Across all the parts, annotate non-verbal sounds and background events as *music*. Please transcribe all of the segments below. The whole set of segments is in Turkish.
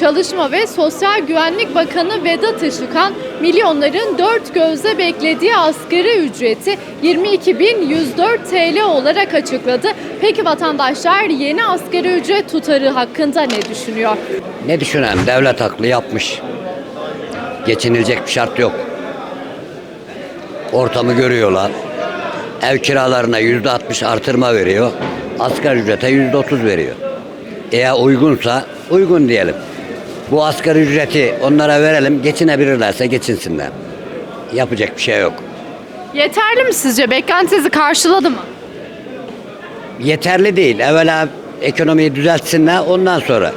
Çalışma ve Sosyal Güvenlik Bakanı Vedat Işıkhan, milyonların dört gözle beklediği asgari ücreti 22.104 TL olarak açıkladı. Peki vatandaşlar yeni asgari ücret tutarı hakkında ne düşünüyor? Ne düşünen devlet haklı yapmış. Geçinilecek bir şart yok. Ortamı görüyorlar. Ev kiralarına yüzde altmış artırma veriyor. Asgari ücrete yüzde otuz veriyor. Eğer uygunsa uygun diyelim. Bu asgari ücreti onlara verelim. Geçinebilirlerse geçinsinler. Yapacak bir şey yok. Yeterli mi sizce? Beklentinizi karşıladı mı? yeterli değil. Evvela ekonomiyi düzeltsinler ondan sonra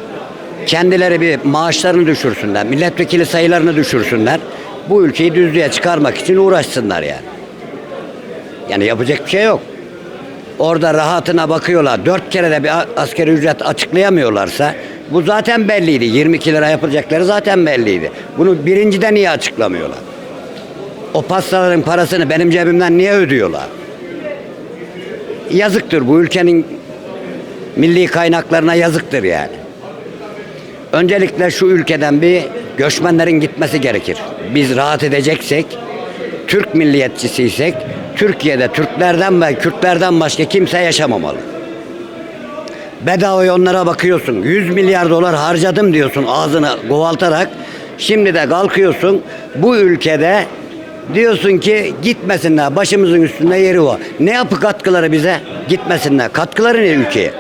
kendileri bir maaşlarını düşürsünler. Milletvekili sayılarını düşürsünler. Bu ülkeyi düzlüğe çıkarmak için uğraşsınlar yani. Yani yapacak bir şey yok. Orada rahatına bakıyorlar. Dört kere de bir a- asgari ücret açıklayamıyorlarsa bu zaten belliydi. 22 lira yapacakları zaten belliydi. Bunu birinciden niye açıklamıyorlar? O pastaların parasını benim cebimden niye ödüyorlar? yazıktır bu ülkenin milli kaynaklarına yazıktır yani. Öncelikle şu ülkeden bir göçmenlerin gitmesi gerekir. Biz rahat edeceksek, Türk milliyetçisiysek, Türkiye'de Türklerden ve Kürtlerden başka kimse yaşamamalı. Bedavaya onlara bakıyorsun. 100 milyar dolar harcadım diyorsun ağzını kovaltarak. Şimdi de kalkıyorsun bu ülkede diyorsun ki gitmesinler başımızın üstünde yeri var. Ne yapı katkıları bize? Gitmesinler. Katkıları ne ülkeye?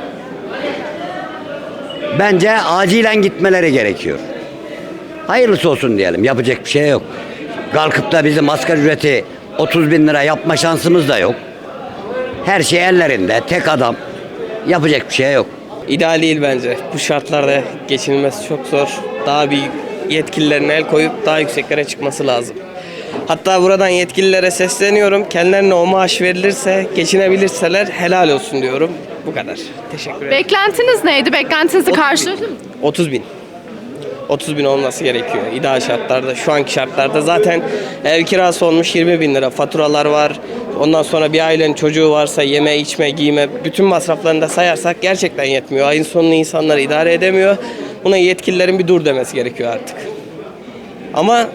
Bence acilen gitmeleri gerekiyor. Hayırlısı olsun diyelim. Yapacak bir şey yok. Kalkıp da bizim asgari ücreti 30 bin lira yapma şansımız da yok. Her şey ellerinde. Tek adam. Yapacak bir şey yok. İdeal değil bence. Bu şartlarda geçinilmesi çok zor. Daha bir yetkililerin el koyup daha yükseklere çıkması lazım. Hatta buradan yetkililere sesleniyorum. Kendilerine o maaş verilirse, geçinebilirseler helal olsun diyorum. Bu kadar. Teşekkür ederim. Beklentiniz neydi? Beklentinizi karşıladı mı? 30 bin. 30 bin olması gerekiyor ideal şartlarda. Şu anki şartlarda zaten ev kirası olmuş 20 bin lira. Faturalar var. Ondan sonra bir ailenin çocuğu varsa yeme, içme, giyme bütün masraflarını da sayarsak gerçekten yetmiyor. Ayın sonunu insanlar idare edemiyor. Buna yetkililerin bir dur demesi gerekiyor artık. Ama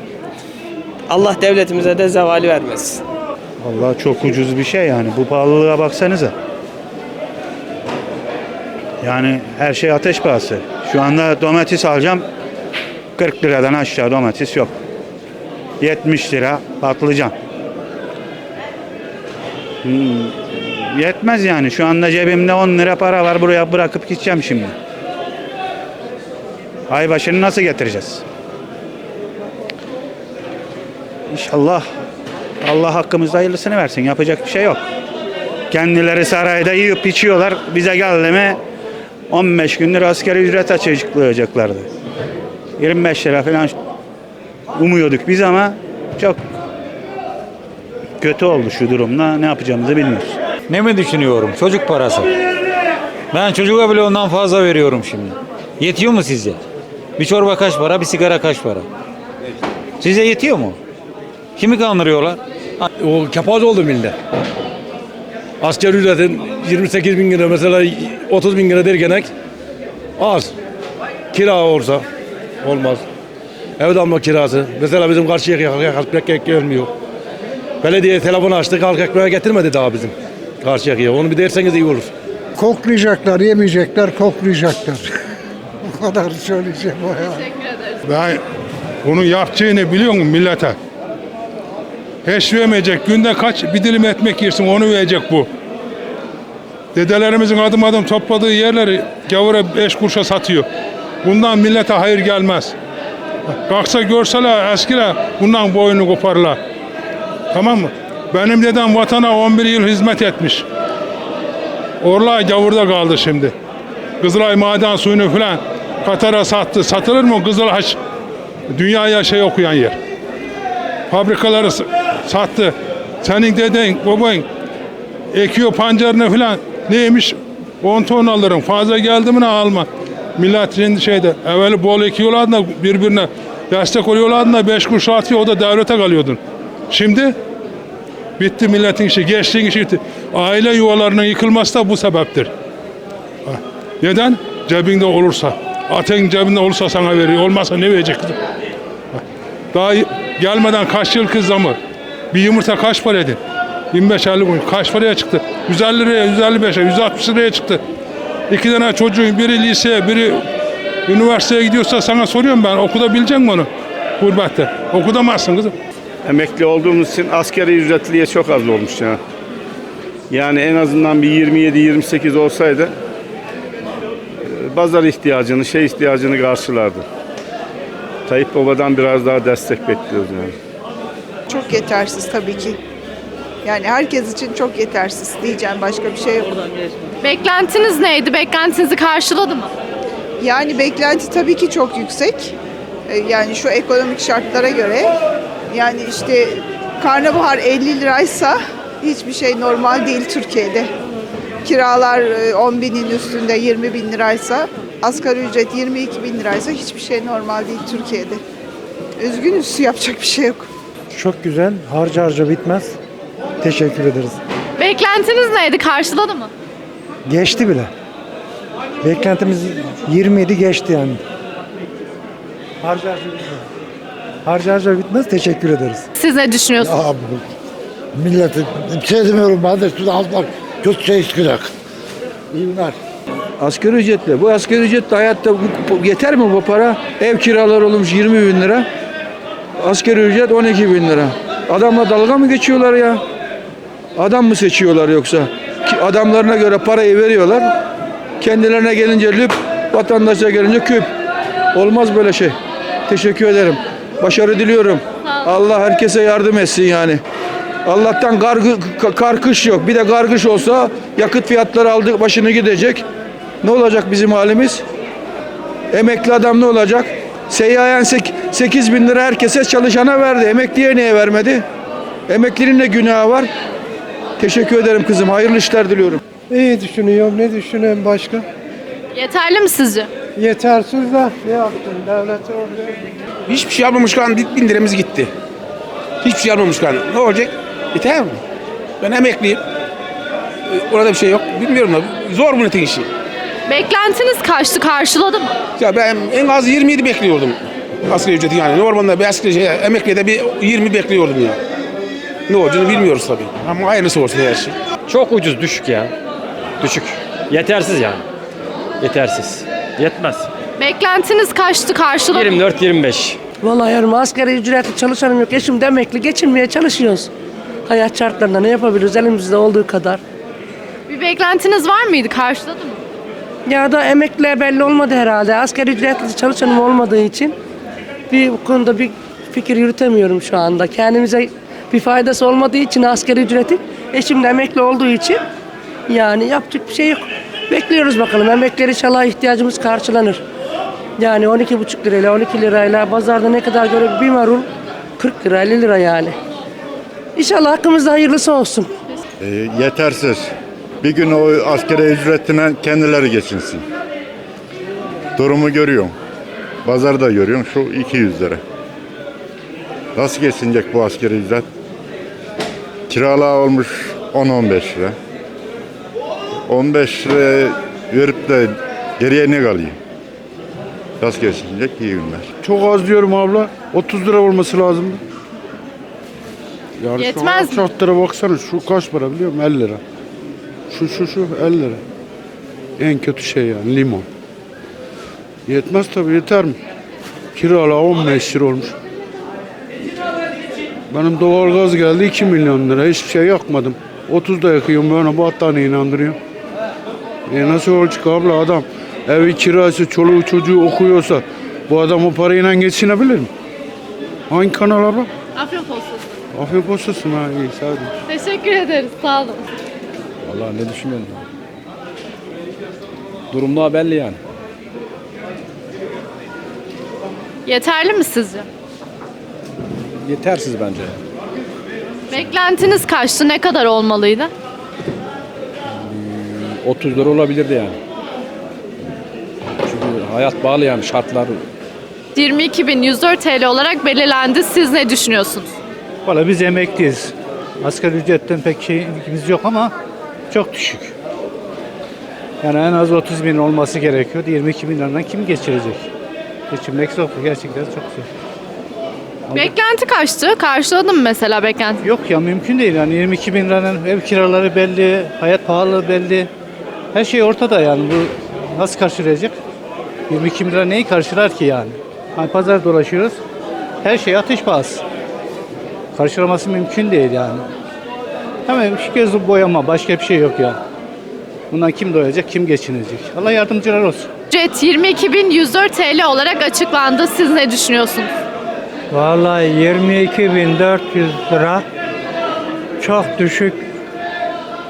Allah devletimize de zevali vermesin. Vallahi çok ucuz bir şey yani. Bu pahalılığa baksanıza. Yani her şey ateş pahası. Şu anda domates alacağım. 40 liradan aşağı domates yok. 70 lira patlıcan. Hmm, yetmez yani. Şu anda cebimde 10 lira para var. Buraya bırakıp gideceğim şimdi. Ay başını nasıl getireceğiz? İnşallah Allah hakkımızda hayırlısını versin. Yapacak bir şey yok. Kendileri sarayda yiyip içiyorlar. Bize geldi mi 15 gündür askeri ücret açıklayacaklardı. 25 lira falan umuyorduk biz ama çok kötü oldu şu durumda. Ne yapacağımızı bilmiyoruz. Ne mi düşünüyorum? Çocuk parası. Ben çocuğa bile ondan fazla veriyorum şimdi. Yetiyor mu sizce? Bir çorba kaç para, bir sigara kaç para? Size yetiyor mu? Kimi kandırıyorlar? O kepaze oldu millet. Asgari ücretin 28 bin lira mesela 30 bin lira derken az. Kira olsa olmaz. Ev damla kirası. Mesela bizim karşıya ekmek gelmiyor. Belediye telefon açtık halk ekmeğe getirmedi daha bizim karşıya. Onu bir derseniz iyi olur. Koklayacaklar, yemeyecekler, koklayacaklar. *laughs* Bu kadar söyleyeceğim o ya. Ben bunun yapacağını biliyor musun millete? Hiç vermeyecek. Günde kaç bir dilim ekmek yersin onu verecek bu. Dedelerimizin adım adım topladığı yerleri gavura beş kuruşa satıyor. Bundan millete hayır gelmez. Kalksa görseler eskiler bundan boynu koparlar. Tamam mı? Benim dedem vatana 11 yıl hizmet etmiş. Orla gavurda kaldı şimdi. Kızılay maden suyunu falan Katar'a sattı. Satılır mı Kızılay? Dünyaya şey okuyan yer. Fabrikaları sattı. Senin deden, baban ekiyor pancarını falan neymiş? 10 ton alırım. Fazla geldi mi ne alma. Millet şimdi şeyde evveli bol ekiyorlardı da birbirine destek oluyorlardı da 5 kuruş atıyor o da devlete kalıyordun. Şimdi bitti milletin işi, gençliğin işi bitti. Aile yuvalarının yıkılması da bu sebeptir. Ha. Neden? Cebinde olursa. Atın cebinde olursa sana veriyor. Olmazsa ne verecek kızım? Daha gelmeden kaç yıl kız? Bir yumurta kaç paraydı? 25-50 kuruş. Kaç paraya çıktı? 150 liraya, 155'e, 160 liraya çıktı. İki tane çocuğun biri liseye, biri üniversiteye gidiyorsa sana soruyorum ben. Okudabilecek mi onu? Gurbette. Okudamazsın kızım. Emekli olduğumuz için askeri ücretliye çok az olmuş ya. Yani en azından bir 27-28 olsaydı e, pazar ihtiyacını, şey ihtiyacını karşılardı. Tayyip Baba'dan biraz daha destek bekliyoruz yani. Çok yetersiz tabii ki. Yani herkes için çok yetersiz diyeceğim başka bir şey yok. Beklentiniz neydi? Beklentinizi karşıladı mı? Yani beklenti tabii ki çok yüksek. Ee, Yani şu ekonomik şartlara göre yani işte karnabahar 50 liraysa hiçbir şey normal değil Türkiye'de. Kiralar e, 10 binin üstünde 20 bin liraysa asgari ücret 22 bin liraysa hiçbir şey normal değil Türkiye'de. Üzgünüz yapacak bir şey yok. Çok güzel. Harca harca bitmez. Teşekkür ederiz. Beklentiniz neydi? Karşıladı mı? Geçti bile. Beklentimiz 27 geçti yani. Harca harca bitmez. Harca harca bitmez. Teşekkür ederiz. Siz ne düşünüyorsunuz? Abi milleti demiyorum ben de şurada almak kötü şey çıkacak. İyi günler. Asgari ücretle. Bu asgari ücretle hayatta bu- bu- yeter mi bu para? Ev kiraları olmuş 20 bin lira. Asgari ücret 12 bin lira. Adamla dalga mı geçiyorlar ya? Adam mı seçiyorlar yoksa? Ki adamlarına göre parayı veriyorlar. Kendilerine gelince lüp, vatandaşa gelince küp. Olmaz böyle şey. Teşekkür ederim. Başarı diliyorum. Allah herkese yardım etsin yani. Allah'tan kargı, ka- karkış yok. Bir de kargış olsa yakıt fiyatları aldı başını gidecek. Ne olacak bizim halimiz? Emekli adam ne olacak? Seyyayen 8 bin lira herkese çalışana verdi. Emekliye niye vermedi? Emeklinin de günahı var. Teşekkür ederim kızım. Hayırlı işler diliyorum. İyi düşünüyorum. Ne düşünüyorum başka? Yeterli mi sizce? Yetersiz de ne yaptın? Devlete Hiçbir şey yapmamışken bin liramız gitti. Hiçbir şey yapmamışken ne olacak? Yeter mi? Ben emekliyim. Ee, Orada bir şey yok. Bilmiyorum da zor bu netin işi. Beklentiniz kaçtı? Karşıladı mı? Ya ben en az 27 bekliyordum. Asgari ücreti yani. Normalde bir asgari şey, emeklide bir 20 bekliyordum ya. Ne olacağını bilmiyoruz tabii. Ama hayırlısı olsun her şey. Çok ucuz, düşük ya. Düşük. Yetersiz yani. Yetersiz. Yetmez. Beklentiniz kaçtı? Karşıladı mı? 24-25. Vallahi yarım asgari ücretli çalışanım yok. Eşim de emekli geçinmeye çalışıyoruz. Hayat şartlarında ne yapabiliriz elimizde olduğu kadar. Bir beklentiniz var mıydı? Karşıladı mı? Ya da emekliler belli olmadı herhalde. Asgari ücretli çalışanım olmadığı için bir bu konuda bir fikir yürütemiyorum şu anda. Kendimize bir faydası olmadığı için asgari ücretin eşim de emekli olduğu için yani yapacak bir şey yok. Bekliyoruz bakalım. Emekliler inşallah ihtiyacımız karşılanır. Yani 12,5 lirayla 12 lirayla pazarda ne kadar göre bir marul 40 lira 50 lira yani. İnşallah hakkımızda hayırlısı olsun. yetersiz. Bir gün o askeri ücretine kendileri geçinsin. Durumu görüyorum. Pazarda görüyorum şu 200 lira. Nasıl geçinecek bu askeri ücret? Kiralar olmuş 10-15 lira. 15 lira verip de geriye ne kalıyor? Nasıl geçinecek? İyi günler. Çok az diyorum abla. 30 lira olması lazım. Yani Yetmez mi? şartlara baksana şu kaç para biliyor musun? 50 lira. Şu şu şu 50 lira. En kötü şey yani limon. Yetmez tabii yeter mi? Kiralar 15 lira olmuş. Benim doğalgaz geldi 2 milyon lira. Hiçbir şey yakmadım. 30 da yakıyorum böyle battaniye inandırıyorum. E nasıl olacak abla adam evi kirası, çoluğu çocuğu okuyorsa bu adam o parayla geçinebilir mi? Hangi kanal abla? Afiyet olsun. Afiyet olsun ha iyi sağ olun. Teşekkür ederiz. Sağ olun. Vallahi ne düşünüyorsun? Durumlar belli yani. Yeterli mi sizce? Yetersiz bence. Beklentiniz kaçtı? Ne kadar olmalıydı? 30 lira olabilirdi yani. Çünkü hayat bağlı yani şartlar 22.104 TL olarak belirlendi. Siz ne düşünüyorsunuz? Valla biz emekliyiz. Asgari ücretten pek şeyimiz yok ama çok düşük. Yani en az 30 bin olması gerekiyor. 22 bin liradan kim geçirecek? Geçinmek zor. Gerçekten çok zor. Beklenti kaçtı? Karşıladın mı mesela beklenti? Yok ya mümkün değil yani 22 bin liranın ev kiraları belli, hayat pahalılığı belli. Her şey ortada yani bu nasıl karşılayacak? 22 bin lira neyi karşılar ki yani? Hani pazar dolaşıyoruz. Her şey ateş pahası. Karşılaması mümkün değil yani. Hemen şu göz boyama başka bir şey yok ya. Bundan kim doyacak, kim geçinecek? Allah yardımcılar olsun. Ücret 22.104 TL olarak açıklandı. Siz ne düşünüyorsunuz? Vallahi 22.400 lira çok düşük.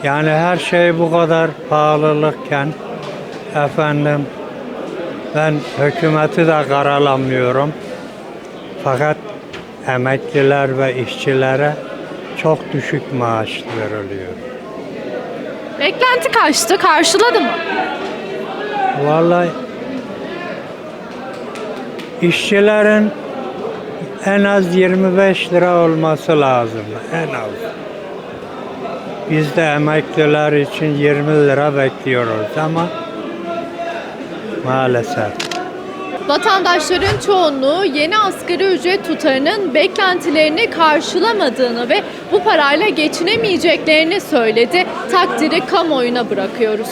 Yani her şey bu kadar pahalılıkken efendim ben hükümeti de karalamıyorum. Fakat emekliler ve işçilere çok düşük maaş veriliyor. Beklenti kaçtı? Karşıladı mı? Vallahi işçilerin en az 25 lira olması lazım. En az. Biz de emekliler için 20 lira bekliyoruz ama maalesef. Vatandaşların çoğunluğu yeni asgari ücret tutarının beklentilerini karşılamadığını ve bu parayla geçinemeyeceklerini söyledi. Takdiri kamuoyuna bırakıyoruz.